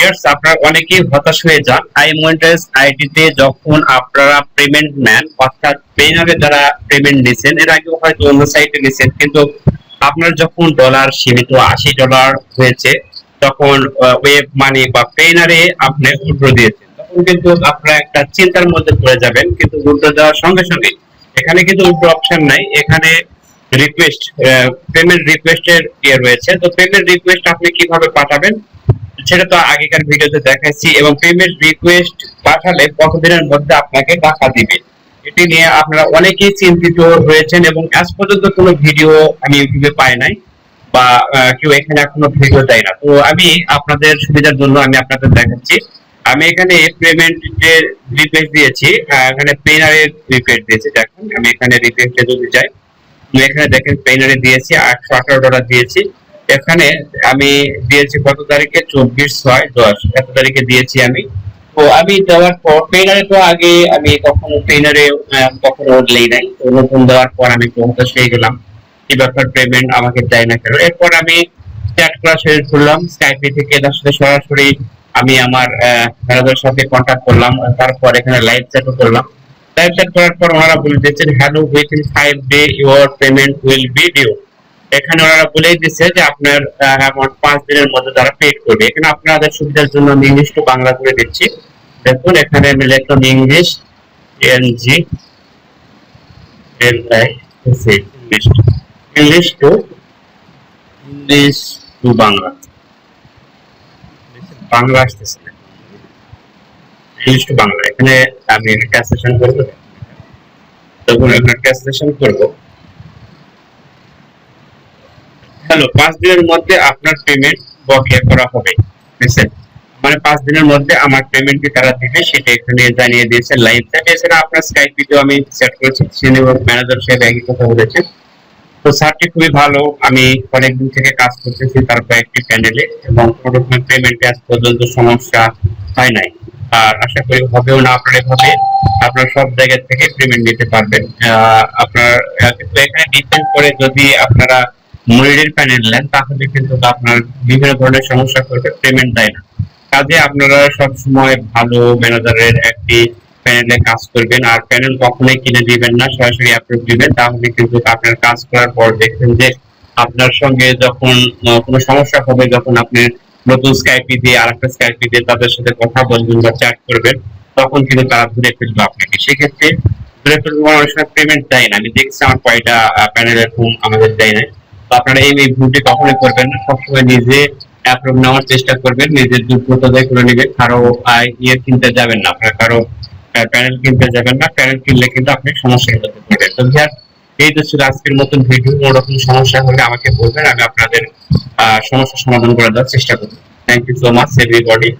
Years আপনারা অনেকেই হতাশ হয়ে যান। আই মনিটাইজ আইডিতে যখন আপনারা পেমেন্ট নেন, অর্থাৎ পেইনারে যারা পেমেন্ট নিছেন, এর আগে হয়তো অন্য সাইটে নিছেন কিন্তু আপনার যখন ডলার সীমিত আশি ডলার হয়েছে, তখন ওয়েব মানি বা পেইনারে আপনি উইথড্র দিয়েছেন। তখন কিন্তু আপনারা একটা চিন্তার মধ্যে পড়ে যাবেন, কিন্তু উইথড্র দেওয়ার সঙ্গে সঙ্গে এখানে কিন্তু উইথড্র অপশন নাই। এখানে রিকোয়েস্ট পেমেন্ট রিকোয়েস্টের ইয়ে রয়েছে। তো পেমেন্ট রিকোয়েস্ট আপনি কীভাবে পাঠাবেন? সেটা তো আগেকার ভিডিওতে দেখাচ্ছি এবং পেমেন্ট রিকোয়েস্ট পাঠালে কতদিনের মধ্যে আপনাকে টাকা দিবে। এটি নিয়ে আপনারা অনেকেই চিন্তিত হয়েছেন এবং আজ পর্যন্ত কোনো ভিডিও আমি ইউটিউবে পাই নাই বা কেউ এখানে এখনও ভিডিও দেয় না। তো আমি আপনাদের সুবিধার জন্য আমি আপনাদের দেখাচ্ছি। আমি এখানে পেমেন্ট যে রিকোয়েস্ট দিয়েছি এখানে পেনারের রিকোয়েস্ট দিয়েছি। দেখুন, আমি এখানে রিকোয়েস্টে যদি যাই এখানে দেখেন পেনারে দিয়েছি, আটশো আঠারো ডলার দিয়েছি। এখানে আমি দিয়েছি কত তারিখে? চব্বিশ ছয় দশ। এত তারিখে দিয়েছি আমি। তো আমি দেওয়ার পর পেনারে তো আগে আমি কখনো পেনারে কখনো নেই নাই। তো নতুন দেওয়ার পর আমি একটু হতাশ হয়ে গেলাম। কি ব্যাপার পেমেন্ট আমাকে দেয় না কেন? এরপর আমি চ্যাট করা শুরু করলাম স্কাইপে থেকে তার সাথে সরাসরি আমি আমার ম্যানেজারের সাথে কন্ট্যাক্ট করলাম। তারপর এখানে লাইভ চ্যাটও করলাম। লাইভ চ্যাট করার পর ওনারা বলে দিয়েছেন hello within five day your payment will be due এখানে ওনারা বলেই দিচ্ছে যে আপনার অ্যামাউন্ট পাঁচ দিনের মধ্যে তারা পেড করবে। এখানে আপনাদের সুবিধার জন্য আমি ইংলিশ টু বাংলা করে দিচ্ছি। দেখুন, এখানে আমি লিখলাম English N G L English to English to Bangla Bangla আসতেছে। ইংলিশ টু বাংলা এখানে আমি ট্রান্সলেশন করব। তখন এখানে ট্রান্সলেশন করব। হ্যালো পাঁচ দিনের মধ্যে আপনার পেমেন্ট বকেয়া করা হবে। বুঝছেন? মানে পাঁচ দিনের মধ্যে আমার পেমেন্টটি তারা দিবে, সেটা এখানে জানিয়ে দিয়েছে লাইভ চ্যাট এছাড়া আপনার স্কাইপ ভিডিও আমি সেট করেছি সিনিয়র ম্যানেজার সাহেব একই কথা বলেছেন তো স্যারটি খুবই ভালো, আমি অনেকদিন থেকে কাজ করতেছি তার কয়েকটি প্যানেলে এবং কোনো পেমেন্টে আজ পর্যন্ত সমস্যা হয় নাই। আর আশা করি হবেও না, আপনার এভাবে আপনার সব জায়গা থেকে পেমেন্ট নিতে পারবেন। আপনার এখানে ডিপেন্ড করে যদি আপনারা মনিটর প্যানেল নেন, তাহলে কিন্তু আপনার বিভিন্ন ধরনের সমস্যা করবে পেমেন্ট দেয় না। কাজে আপনারা সব সময় ভালো ম্যানেজারের একটি প্যানেলে কাজ করবেন, আর প্যানেল কখনোই কিনে দিবেন না, সরাসরি অ্যাপ্রুভ দিবেন, তাহলে কিন্তু আপনার কাজ করার পর দেখবেন যে আপনার সঙ্গে যখন কোনো সমস্যা হবে, যখন আপনি নতুন স্কাইপি দিয়ে আর একটা স্কাইপি দিয়ে তাদের সাথে কথা বলবেন বা চ্যাট করবেন, তখন কিন্তু তারা ধরে ফেলবে আপনাকে। সেক্ষেত্রে ধরে ফেলবে অনেক সময় পেমেন্ট দেয় না। আমি দেখছি আমার কয়টা প্যানেল এরকম আমাদের দেয় না তো আপনারা এই ভুলটি কখনোই করবেন না। সবসময় নিজে অ্যাপ্রুভ নেওয়ার চেষ্টা করবেন। নিজের যোগ্যতা করে নেবেন। কারও ইয়ে কিনতে যাবেন না। আপনার কারও প্যানেল কিনতে যাবেন না। প্যানেল কিনলে কিন্তু আপনি সমস্যার মধ্যে পড়বেন তো ভিউয়ার, এই তো ছিল আজকের মতন ভিডিও। ওরকম সমস্যা হলে আমাকে বলবেন। আমি আপনাদের আহ, সমস্যার সমাধান করে দেওয়ার চেষ্টা করব। Thank you so much everybody